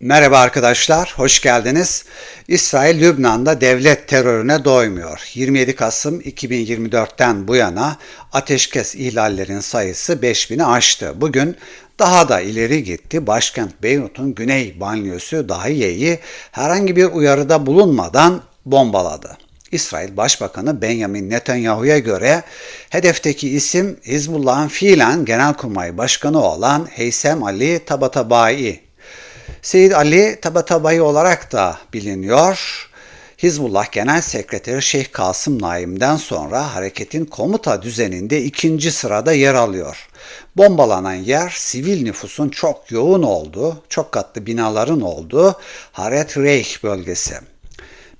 Merhaba arkadaşlar, hoş geldiniz. İsrail Lübnan'da devlet terörüne doymuyor. 27 Kasım 2024'ten bu yana ateşkes ihlallerin sayısı 5000'i aştı. Bugün daha da ileri gitti. Başkent Beyrut'un güney banyosu Dahiye'yi herhangi bir uyarıda bulunmadan bombaladı. İsrail Başbakanı Benjamin Netanyahu'ya göre hedefteki isim Hizbullah'ın fiilen Genelkurmay Başkanı olan Heysem Ali Tabatabai Seyit Ali Tabatabai olarak da biliniyor. Hizbullah Genel Sekreteri Şeyh Kasım Naim'den sonra hareketin komuta düzeninde ikinci sırada yer alıyor. Bombalanan yer sivil nüfusun çok yoğun olduğu, çok katlı binaların olduğu Haret Reich bölgesi.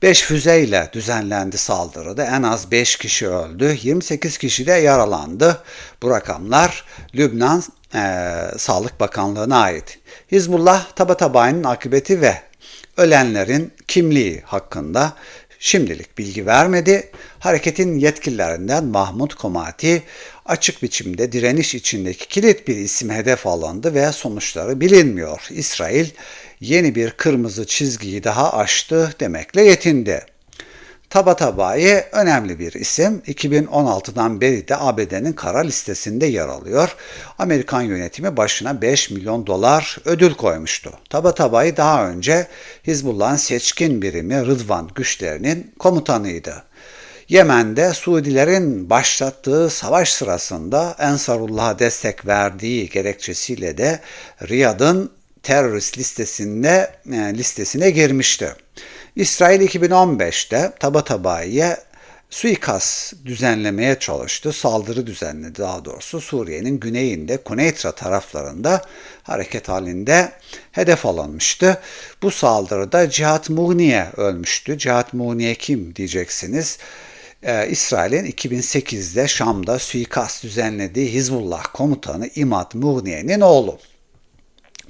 5 füzeyle düzenlendi saldırıda en az 5 kişi öldü, 28 kişi de yaralandı. Bu rakamlar Lübnan e, Sağlık Bakanlığı'na ait. Hizbullah Tabatabay'ın akıbeti ve ölenlerin kimliği hakkında şimdilik bilgi vermedi. Hareketin yetkililerinden Mahmut Komati açık biçimde direniş içindeki kilit bir isim hedef alındı ve sonuçları bilinmiyor. İsrail yeni bir kırmızı çizgiyi daha aştı demekle yetindi. Tabatabai önemli bir isim. 2016'dan beri de ABD'nin kara listesinde yer alıyor. Amerikan yönetimi başına 5 milyon dolar ödül koymuştu. Tabatabai daha önce Hizbullah'ın seçkin birimi Rıdvan güçlerinin komutanıydı. Yemen'de Suudilerin başlattığı savaş sırasında Ensarullah'a destek verdiği gerekçesiyle de Riyad'ın terörist listesinde e, listesine girmişti. İsrail 2015'te Tabatabayi'ye suikast düzenlemeye çalıştı. Saldırı düzenledi daha doğrusu Suriye'nin güneyinde Kuneytra taraflarında hareket halinde hedef alınmıştı. Bu saldırıda Cihat Mughniye ölmüştü. Cihat Mughniye kim diyeceksiniz. Ee, İsrail'in 2008'de Şam'da suikast düzenlediği Hizbullah komutanı İmad Mughniye'nin oğlu.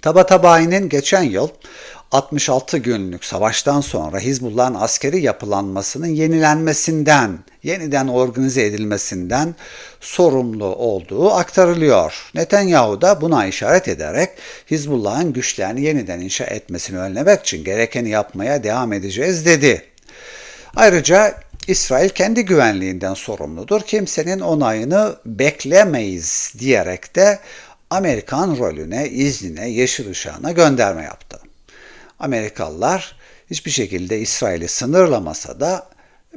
Tabatabayi'nin geçen yıl 66 günlük savaştan sonra Hizbullah'ın askeri yapılanmasının yenilenmesinden, yeniden organize edilmesinden sorumlu olduğu aktarılıyor. Netanyahu da buna işaret ederek Hizbullah'ın güçlerini yeniden inşa etmesini önlemek için gerekeni yapmaya devam edeceğiz dedi. Ayrıca İsrail kendi güvenliğinden sorumludur. Kimsenin onayını beklemeyiz diyerek de Amerikan rolüne, iznine, yeşil ışığına gönderme yaptı. Amerikalılar hiçbir şekilde İsrail'i sınırlamasa da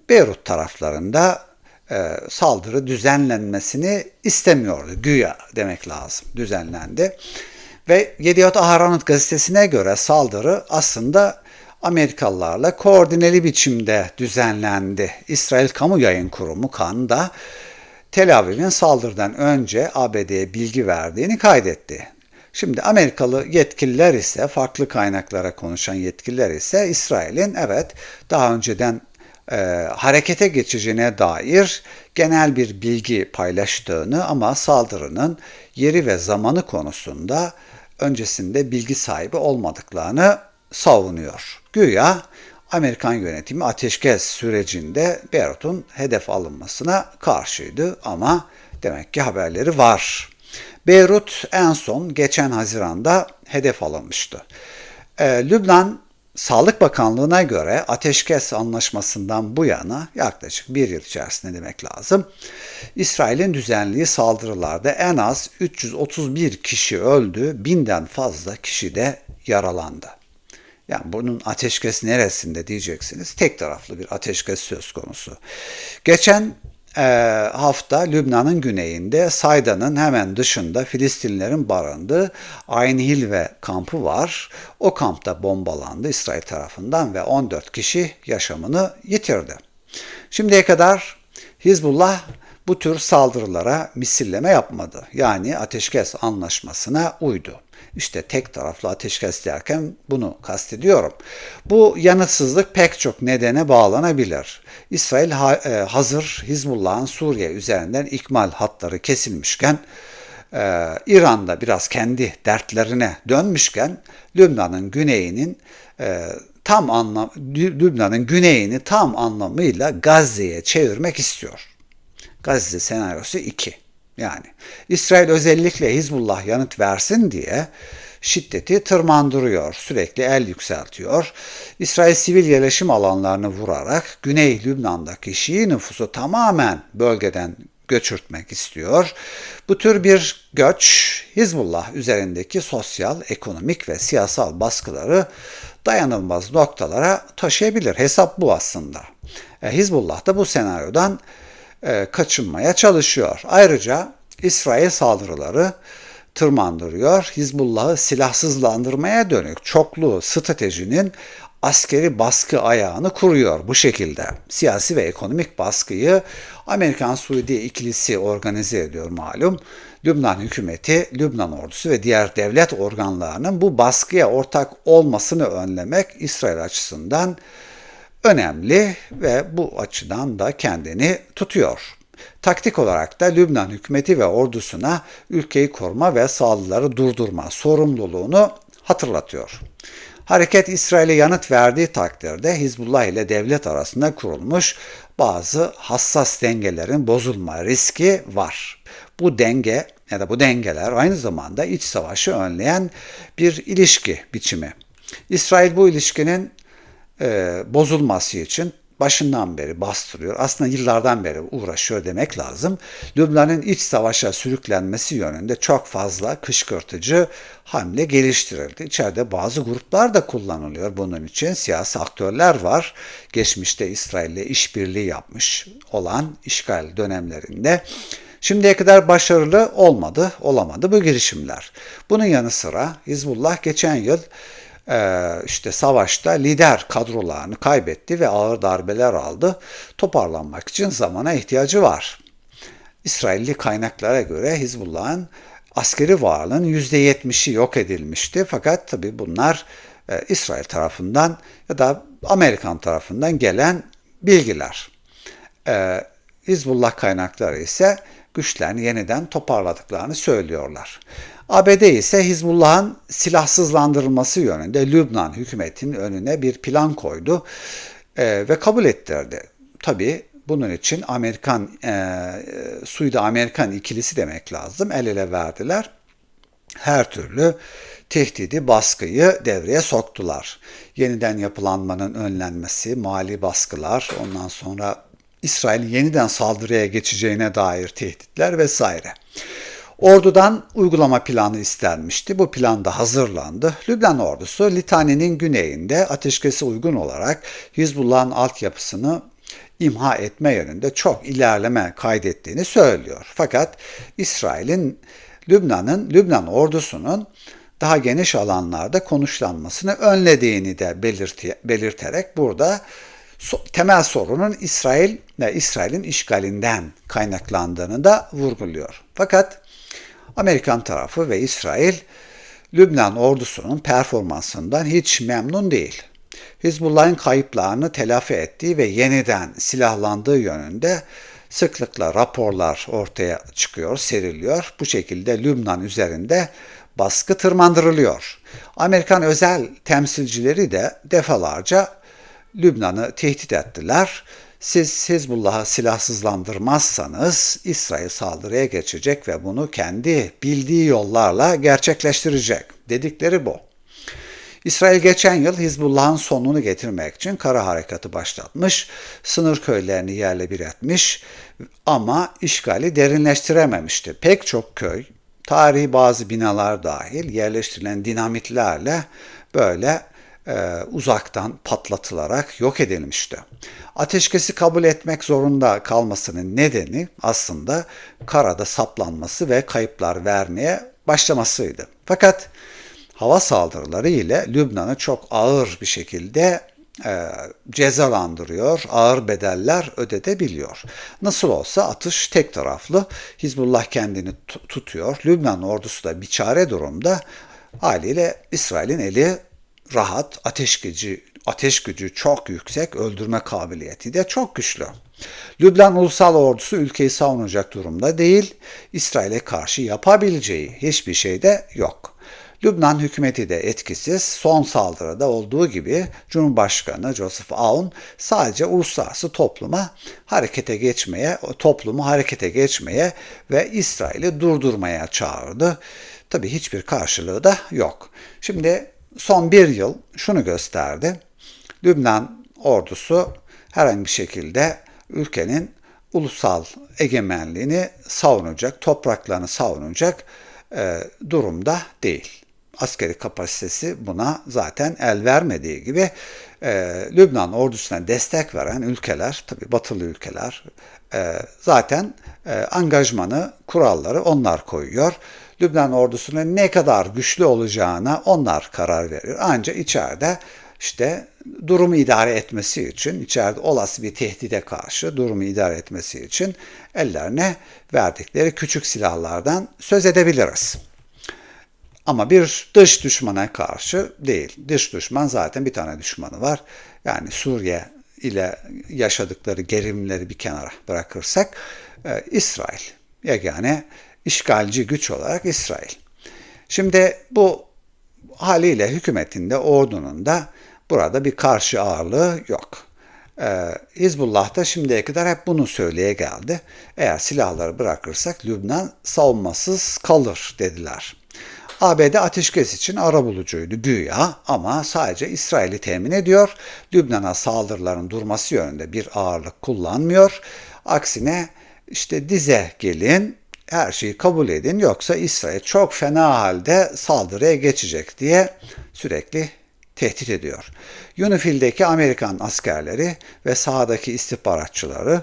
Beyrut taraflarında e, saldırı düzenlenmesini istemiyordu. Güya demek lazım. Düzenlendi. Ve Yediot Aharonot gazetesine göre saldırı aslında Amerikalılarla koordineli biçimde düzenlendi. İsrail Kamu Yayın Kurumu KAN da Tel Aviv'in saldırıdan önce ABD'ye bilgi verdiğini kaydetti. Şimdi Amerikalı yetkililer ise farklı kaynaklara konuşan yetkililer ise İsrail'in evet daha önceden e, harekete geçeceğine dair genel bir bilgi paylaştığını ama saldırının yeri ve zamanı konusunda öncesinde bilgi sahibi olmadıklarını savunuyor. Güya Amerikan yönetimi ateşkes sürecinde Beyrut'un hedef alınmasına karşıydı ama demek ki haberleri var. Beyrut en son geçen Haziran'da hedef alınmıştı. Ee, Lübnan Sağlık Bakanlığı'na göre ateşkes anlaşmasından bu yana yaklaşık bir yıl içerisinde demek lazım. İsrail'in düzenli saldırılarda en az 331 kişi öldü, binden fazla kişi de yaralandı. Yani bunun ateşkes neresinde diyeceksiniz. Tek taraflı bir ateşkes söz konusu. Geçen e, hafta Lübnan'ın güneyinde Sayda'nın hemen dışında Filistinlerin barındığı Ayn Hilve kampı var. O kampta bombalandı İsrail tarafından ve 14 kişi yaşamını yitirdi. Şimdiye kadar Hizbullah bu tür saldırılara misilleme yapmadı. Yani ateşkes anlaşmasına uydu. İşte tek taraflı ateşkes derken bunu kastediyorum. Bu yanıtsızlık pek çok nedene bağlanabilir. İsrail e, hazır Hizbullah'ın Suriye üzerinden ikmal hatları kesilmişken e, İran'da biraz kendi dertlerine dönmüşken Lübnan'ın güneyinin e, tam anlam Lübnan'ın güneyini tam anlamıyla Gazze'ye çevirmek istiyor. Gazze senaryosu 2. Yani İsrail özellikle Hizbullah yanıt versin diye şiddeti tırmandırıyor, sürekli el yükseltiyor. İsrail sivil yerleşim alanlarını vurarak Güney Lübnan'daki Şii nüfusu tamamen bölgeden göçürtmek istiyor. Bu tür bir göç Hizbullah üzerindeki sosyal, ekonomik ve siyasal baskıları dayanılmaz noktalara taşıyabilir. Hesap bu aslında. E, Hizbullah da bu senaryodan e, kaçınmaya çalışıyor. Ayrıca İsrail saldırıları tırmandırıyor. Hizbullah'ı silahsızlandırmaya dönük çoklu stratejinin askeri baskı ayağını kuruyor bu şekilde. Siyasi ve ekonomik baskıyı Amerikan-Suudi ikilisi organize ediyor malum. Lübnan hükümeti, Lübnan ordusu ve diğer devlet organlarının bu baskıya ortak olmasını önlemek İsrail açısından önemli ve bu açıdan da kendini tutuyor. Taktik olarak da Lübnan hükümeti ve ordusuna ülkeyi koruma ve saldırıları durdurma sorumluluğunu hatırlatıyor. Hareket İsrail'e yanıt verdiği takdirde Hizbullah ile devlet arasında kurulmuş bazı hassas dengelerin bozulma riski var. Bu denge ya da bu dengeler aynı zamanda iç savaşı önleyen bir ilişki biçimi. İsrail bu ilişkinin e, bozulması için başından beri bastırıyor. Aslında yıllardan beri uğraşıyor demek lazım. Lübnan'ın iç savaşa sürüklenmesi yönünde çok fazla kışkırtıcı hamle geliştirildi. İçeride bazı gruplar da kullanılıyor bunun için. Siyasi aktörler var. Geçmişte İsrail ile işbirliği yapmış olan işgal dönemlerinde. Şimdiye kadar başarılı olmadı, olamadı bu girişimler. Bunun yanı sıra Hizbullah geçen yıl işte savaşta lider kadrolarını kaybetti ve ağır darbeler aldı. Toparlanmak için zamana ihtiyacı var. İsrailli kaynaklara göre Hizbullah'ın askeri varlığının %70'i yok edilmişti. Fakat tabi bunlar e, İsrail tarafından ya da Amerikan tarafından gelen bilgiler. E, Hizbullah kaynakları ise güçlerini yeniden toparladıklarını söylüyorlar. ABD ise Hizbullah'ın silahsızlandırılması yönünde Lübnan hükümetinin önüne bir plan koydu e, ve kabul ettirdi. Tabi bunun için Amerikan, e, Suudi Amerikan ikilisi demek lazım. El ele verdiler. Her türlü tehdidi, baskıyı devreye soktular. Yeniden yapılanmanın önlenmesi, mali baskılar, ondan sonra İsrail yeniden saldırıya geçeceğine dair tehditler vesaire. Ordudan uygulama planı istenmişti. Bu plan da hazırlandı. Lübnan ordusu Litani'nin güneyinde ateşkesi uygun olarak Hizbullah'ın altyapısını imha etme yönünde çok ilerleme kaydettiğini söylüyor. Fakat İsrail'in Lübnan'ın Lübnan ordusunun daha geniş alanlarda konuşlanmasını önlediğini de belirti, belirterek burada temel sorunun İsrail ve İsrail'in işgalinden kaynaklandığını da vurguluyor. Fakat Amerikan tarafı ve İsrail Lübnan ordusunun performansından hiç memnun değil. Hizbullah'ın kayıplarını telafi ettiği ve yeniden silahlandığı yönünde sıklıkla raporlar ortaya çıkıyor, seriliyor. Bu şekilde Lübnan üzerinde baskı tırmandırılıyor. Amerikan özel temsilcileri de defalarca Lübnan'ı tehdit ettiler. Siz Hizbullah'ı silahsızlandırmazsanız İsrail saldırıya geçecek ve bunu kendi bildiği yollarla gerçekleştirecek. Dedikleri bu. İsrail geçen yıl Hizbullah'ın sonunu getirmek için kara harekatı başlatmış, sınır köylerini yerle bir etmiş ama işgali derinleştirememişti. Pek çok köy, tarihi bazı binalar dahil yerleştirilen dinamitlerle böyle e, uzaktan patlatılarak yok edilmişti. Ateşkesi kabul etmek zorunda kalmasının nedeni aslında karada saplanması ve kayıplar vermeye başlamasıydı. Fakat hava saldırıları ile Lübnan'ı çok ağır bir şekilde e, cezalandırıyor, ağır bedeller ödetebiliyor. Nasıl olsa atış tek taraflı, Hizbullah kendini tutuyor, Lübnan ordusu da biçare durumda, haliyle İsrail'in eli rahat, ateş gücü, ateş gücü çok yüksek, öldürme kabiliyeti de çok güçlü. Lübnan Ulusal Ordusu ülkeyi savunacak durumda değil, İsrail'e karşı yapabileceği hiçbir şey de yok. Lübnan hükümeti de etkisiz. Son saldırıda olduğu gibi Cumhurbaşkanı Joseph Aoun sadece uluslararası topluma harekete geçmeye, toplumu harekete geçmeye ve İsrail'i durdurmaya çağırdı. Tabi hiçbir karşılığı da yok. Şimdi son bir yıl şunu gösterdi. Lübnan ordusu herhangi bir şekilde ülkenin ulusal egemenliğini savunacak, topraklarını savunacak e, durumda değil. Askeri kapasitesi buna zaten el vermediği gibi e, Lübnan ordusuna destek veren ülkeler, tabi batılı ülkeler e, zaten e, angajmanı, kuralları onlar koyuyor. Lübnan ordusunun ne kadar güçlü olacağına onlar karar veriyor. Ancak içeride işte durumu idare etmesi için, içeride olası bir tehdide karşı durumu idare etmesi için ellerine verdikleri küçük silahlardan söz edebiliriz. Ama bir dış düşmana karşı değil. Dış düşman zaten bir tane düşmanı var. Yani Suriye ile yaşadıkları gerilimleri bir kenara bırakırsak e, İsrail. Yani işgalci güç olarak İsrail. Şimdi bu haliyle hükümetinde, ordunun da burada bir karşı ağırlığı yok. Ee, Hizbullah da şimdiye kadar hep bunu söyleye geldi. Eğer silahları bırakırsak Lübnan savunmasız kalır dediler. ABD ateşkes için arabulucuydu güya ama sadece İsrail'i temin ediyor. Lübnan'a saldırıların durması yönünde bir ağırlık kullanmıyor. Aksine işte dize gelin, her şeyi kabul edin yoksa İsrail çok fena halde saldırıya geçecek diye sürekli tehdit ediyor. UNIFIL'deki Amerikan askerleri ve sahadaki istihbaratçıları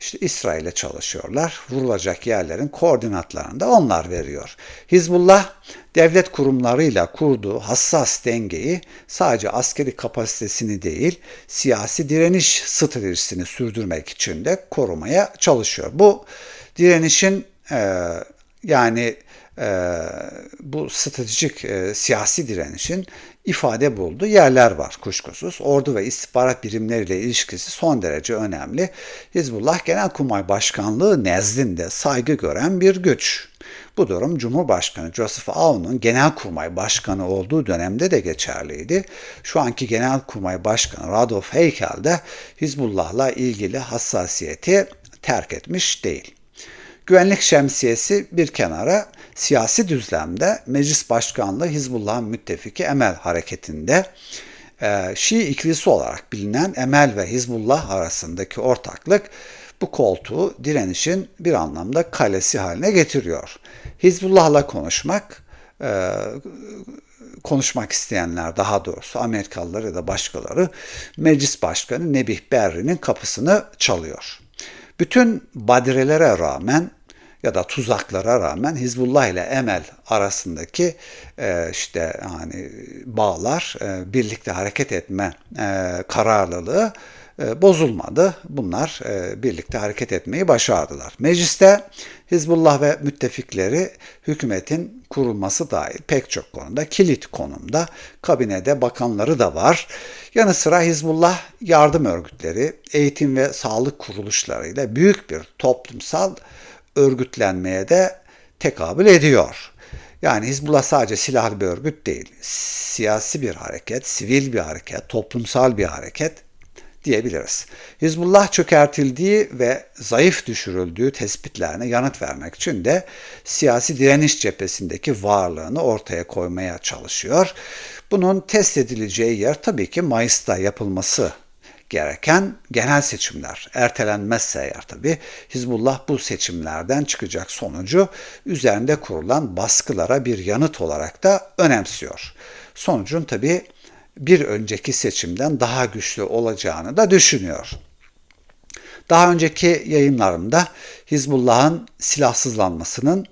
işte İsrail'e çalışıyorlar. Vurulacak yerlerin koordinatlarını da onlar veriyor. Hizbullah devlet kurumlarıyla kurduğu hassas dengeyi sadece askeri kapasitesini değil, siyasi direniş stratejisini sürdürmek için de korumaya çalışıyor. Bu direnişin e, yani e, bu stratejik e, siyasi direnişin ifade bulduğu yerler var kuşkusuz. Ordu ve istihbarat birimleriyle ilişkisi son derece önemli. Hizbullah Genelkurmay Başkanlığı nezdinde saygı gören bir güç. Bu durum Cumhurbaşkanı Joseph Aoun'un Genelkurmay Başkanı olduğu dönemde de geçerliydi. Şu anki Genelkurmay Başkanı Radolf Heykel de Hizbullah'la ilgili hassasiyeti terk etmiş değil. Güvenlik şemsiyesi bir kenara siyasi düzlemde Meclis Başkanlığı Hizbullah'ın müttefiki Emel hareketinde e, Şii ikilisi olarak bilinen Emel ve Hizbullah arasındaki ortaklık bu koltuğu direnişin bir anlamda kalesi haline getiriyor. Hizbullah'la konuşmak, e, konuşmak isteyenler daha doğrusu Amerikalılar ya da başkaları Meclis Başkanı Nebih Berri'nin kapısını çalıyor. Bütün badirelere rağmen ya da tuzaklara rağmen Hizbullah ile Emel arasındaki e, işte hani bağlar, e, birlikte hareket etme e, kararlılığı e, bozulmadı. Bunlar e, birlikte hareket etmeyi başardılar. Mecliste Hizbullah ve müttefikleri hükümetin kurulması dahil pek çok konuda kilit konumda. Kabinede bakanları da var. Yanı sıra Hizbullah yardım örgütleri, eğitim ve sağlık kuruluşlarıyla büyük bir toplumsal örgütlenmeye de tekabül ediyor. Yani Hizbullah sadece silahlı bir örgüt değil. Siyasi bir hareket, sivil bir hareket, toplumsal bir hareket diyebiliriz. Hizbullah çökertildiği ve zayıf düşürüldüğü tespitlerine yanıt vermek için de siyasi direniş cephesindeki varlığını ortaya koymaya çalışıyor. Bunun test edileceği yer tabii ki Mayıs'ta yapılması gereken genel seçimler. Ertelenmezse eğer tabi Hizbullah bu seçimlerden çıkacak sonucu üzerinde kurulan baskılara bir yanıt olarak da önemsiyor. Sonucun tabi bir önceki seçimden daha güçlü olacağını da düşünüyor. Daha önceki yayınlarımda Hizbullah'ın silahsızlanmasının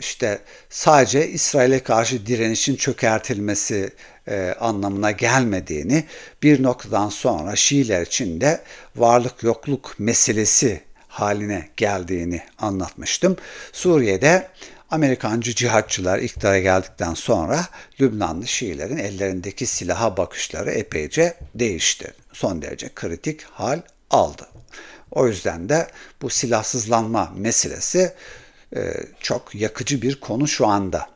işte sadece İsrail'e karşı direnişin çökertilmesi e, anlamına gelmediğini bir noktadan sonra Şiiler için de varlık yokluk meselesi haline geldiğini anlatmıştım. Suriye'de Amerikancı cihatçılar iktidara geldikten sonra Lübnanlı Şiilerin ellerindeki silaha bakışları epeyce değişti. Son derece kritik hal aldı. O yüzden de bu silahsızlanma meselesi e, çok yakıcı bir konu şu anda.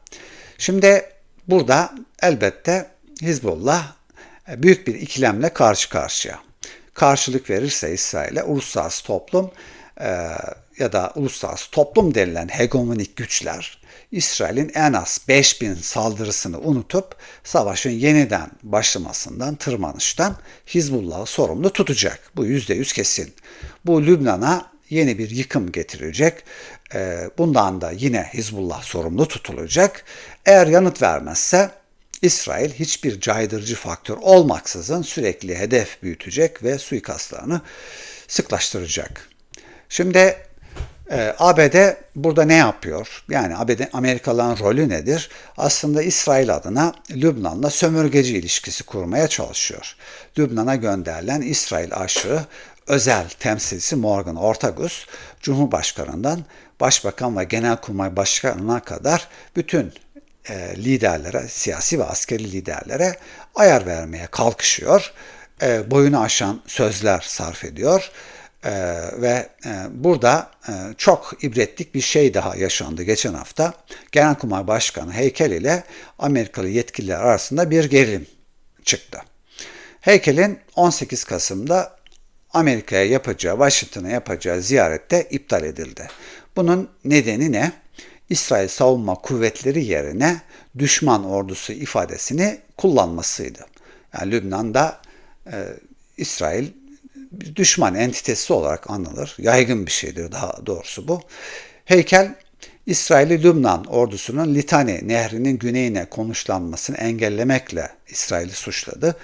Şimdi burada elbette Hizbullah e, büyük bir ikilemle karşı karşıya. Karşılık verirse İsrail'e uluslararası toplum e, ya da uluslararası toplum denilen hegemonik güçler İsrail'in en az 5000 saldırısını unutup savaşın yeniden başlamasından, tırmanıştan Hizbullah'ı sorumlu tutacak. Bu %100 kesin. Bu Lübnan'a yeni bir yıkım getirecek. E, bundan da yine Hizbullah sorumlu tutulacak. Eğer yanıt vermezse İsrail hiçbir caydırıcı faktör olmaksızın sürekli hedef büyütecek ve suikastlarını sıklaştıracak. Şimdi e, ABD burada ne yapıyor? Yani ABD Amerikalıların rolü nedir? Aslında İsrail adına Lübnan'la sömürgeci ilişkisi kurmaya çalışıyor. Lübnan'a gönderilen İsrail aşığı özel temsilcisi Morgan Ortagus, Cumhurbaşkanı'ndan Başbakan ve Genelkurmay Başkanı'na kadar bütün e, liderlere, siyasi ve askeri liderlere ayar vermeye kalkışıyor. E, boyunu aşan sözler sarf ediyor. E, ve e, burada çok ibretlik bir şey daha yaşandı geçen hafta. Genelkurmay Başkanı Heykel ile Amerikalı yetkililer arasında bir gerilim çıktı. Heykel'in 18 Kasım'da Amerika'ya yapacağı, Washington'a yapacağı ziyarette iptal edildi. Bunun nedeni ne? İsrail Savunma Kuvvetleri yerine düşman ordusu ifadesini kullanmasıydı. Yani Lübnan'da e, İsrail düşman entitesi olarak anılır. Yaygın bir şeydir daha doğrusu bu. Heykel İsrail'i Lübnan ordusunun Litani nehrinin güneyine konuşlanmasını engellemekle İsrail'i suçladı.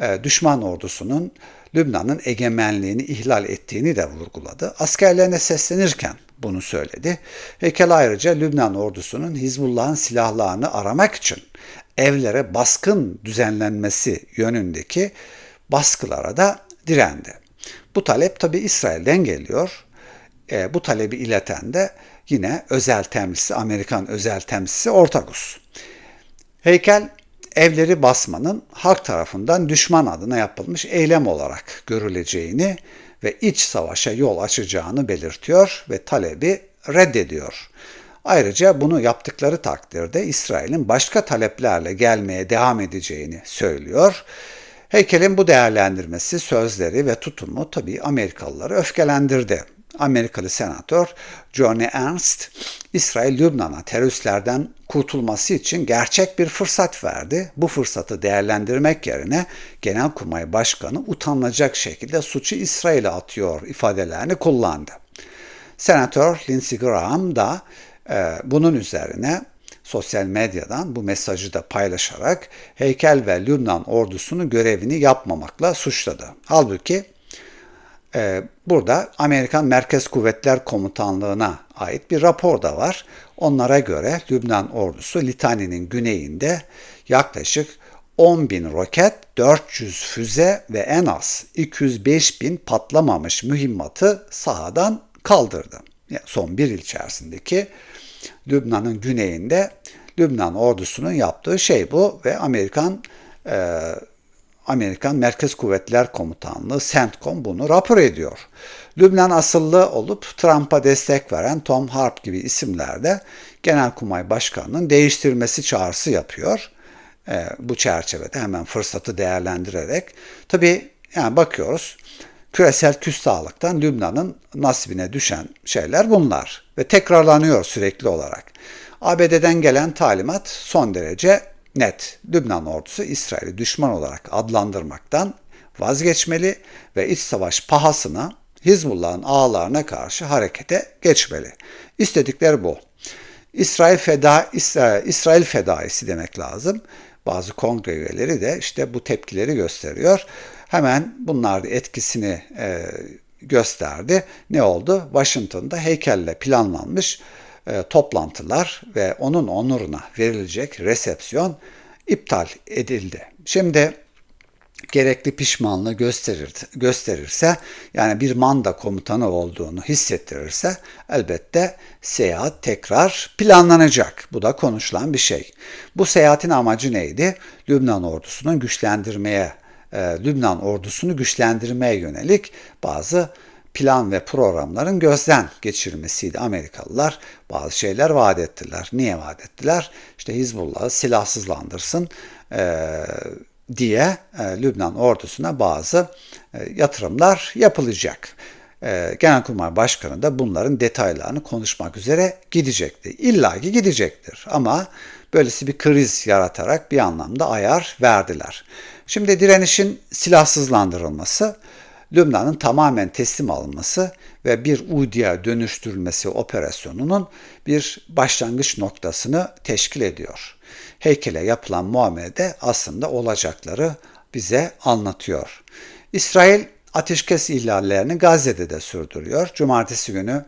E, düşman ordusunun Lübnan'ın egemenliğini ihlal ettiğini de vurguladı. Askerlerine seslenirken bunu söyledi. Heykel ayrıca Lübnan ordusunun Hizbullah'ın silahlarını aramak için evlere baskın düzenlenmesi yönündeki baskılara da direndi. Bu talep tabi İsrail'den geliyor. E, bu talebi ileten de yine özel temsilcisi, Amerikan özel temsilcisi Ortagus. Heykel evleri basmanın halk tarafından düşman adına yapılmış eylem olarak görüleceğini ve iç savaşa yol açacağını belirtiyor ve talebi reddediyor. Ayrıca bunu yaptıkları takdirde İsrail'in başka taleplerle gelmeye devam edeceğini söylüyor. Heykelin bu değerlendirmesi, sözleri ve tutumu tabii Amerikalıları öfkelendirdi. Amerikalı senatör Johnny Ernst, İsrail Lübnan'a teröristlerden kurtulması için gerçek bir fırsat verdi. Bu fırsatı değerlendirmek yerine Genelkurmay Başkanı utanılacak şekilde suçu İsrail'e atıyor ifadelerini kullandı. Senatör Lindsey Graham da e, bunun üzerine sosyal medyadan bu mesajı da paylaşarak heykel ve Lübnan ordusunu görevini yapmamakla suçladı. Halbuki burada Amerikan Merkez Kuvvetler Komutanlığı'na ait bir rapor da var. Onlara göre Lübnan ordusu Litani'nin güneyinde yaklaşık 10 bin roket, 400 füze ve en az 205 bin patlamamış mühimmatı sahadan kaldırdı. Yani son bir yıl içerisindeki Lübnan'ın güneyinde Lübnan ordusunun yaptığı şey bu ve Amerikan e, Amerikan Merkez Kuvvetler Komutanlığı CENTCOM bunu rapor ediyor. Lübnan asıllı olup Trump'a destek veren Tom Harp gibi isimler de Genelkurmay Başkanı'nın değiştirmesi çağrısı yapıyor. E, bu çerçevede hemen fırsatı değerlendirerek. Tabii yani bakıyoruz küresel küstahlıktan Lübnan'ın nasibine düşen şeyler bunlar ve tekrarlanıyor sürekli olarak. ABD'den gelen talimat son derece net. Lübnan ordusu İsrail'i düşman olarak adlandırmaktan vazgeçmeli ve iç savaş pahasına Hizbullah'ın ağlarına karşı harekete geçmeli. İstedikleri bu. İsrail feda İsrail, fedaisi demek lazım. Bazı kongre üyeleri de işte bu tepkileri gösteriyor. Hemen bunlar da etkisini e, gösterdi. Ne oldu? Washington'da heykelle planlanmış e, toplantılar ve onun onuruna verilecek resepsiyon iptal edildi. Şimdi gerekli pişmanlığı gösterir, gösterirse yani bir manda komutanı olduğunu hissettirirse elbette seyahat tekrar planlanacak. Bu da konuşulan bir şey. Bu seyahatin amacı neydi? Lübnan ordusunun güçlendirmeye, e, Lübnan ordusunu güçlendirmeye yönelik bazı plan ve programların gözden geçirilmesiydi. Amerikalılar bazı şeyler vaat ettiler. Niye vaat ettiler? İşte Hizbullah'ı silahsızlandırsın e, diye e, Lübnan ordusuna bazı e, yatırımlar yapılacak. E, Genelkurmay Başkanı da bunların detaylarını konuşmak üzere gidecekti. İlla ki gidecektir ama böylesi bir kriz yaratarak bir anlamda ayar verdiler. Şimdi direnişin silahsızlandırılması, Lübnan'ın tamamen teslim alınması ve bir uyduya dönüştürülmesi operasyonunun bir başlangıç noktasını teşkil ediyor. Heykele yapılan muamelede aslında olacakları bize anlatıyor. İsrail ateşkes ihlallerini Gazze'de de sürdürüyor. Cumartesi günü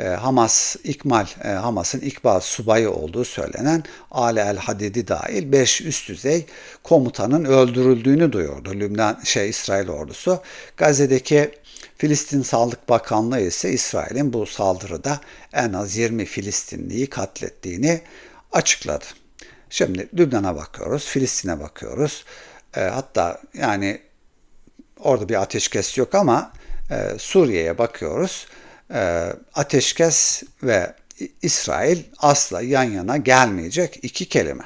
e, Hamas İkmal e, Hamas'ın İkbal subayı olduğu söylenen Ali El Hadidi dahil 5 üst düzey komutanın öldürüldüğünü duyurdu Lübnan şey İsrail ordusu. Gazze'deki Filistin Sağlık Bakanlığı ise İsrail'in bu saldırıda en az 20 Filistinliyi katlettiğini açıkladı. Şimdi Lübnan'a bakıyoruz, Filistin'e bakıyoruz. E, hatta yani orada bir ateşkes yok ama e, Suriye'ye bakıyoruz. E, ateşkes ve İsrail asla yan yana gelmeyecek iki kelime.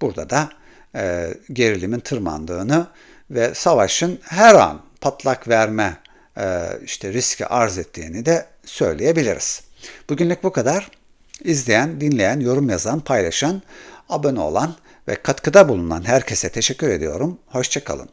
Burada da e, gerilimin tırmandığını ve savaşın her an patlak verme e, işte riski arz ettiğini de söyleyebiliriz. Bugünlük bu kadar. İzleyen, dinleyen, yorum yazan, paylaşan, abone olan ve katkıda bulunan herkese teşekkür ediyorum. Hoşçakalın.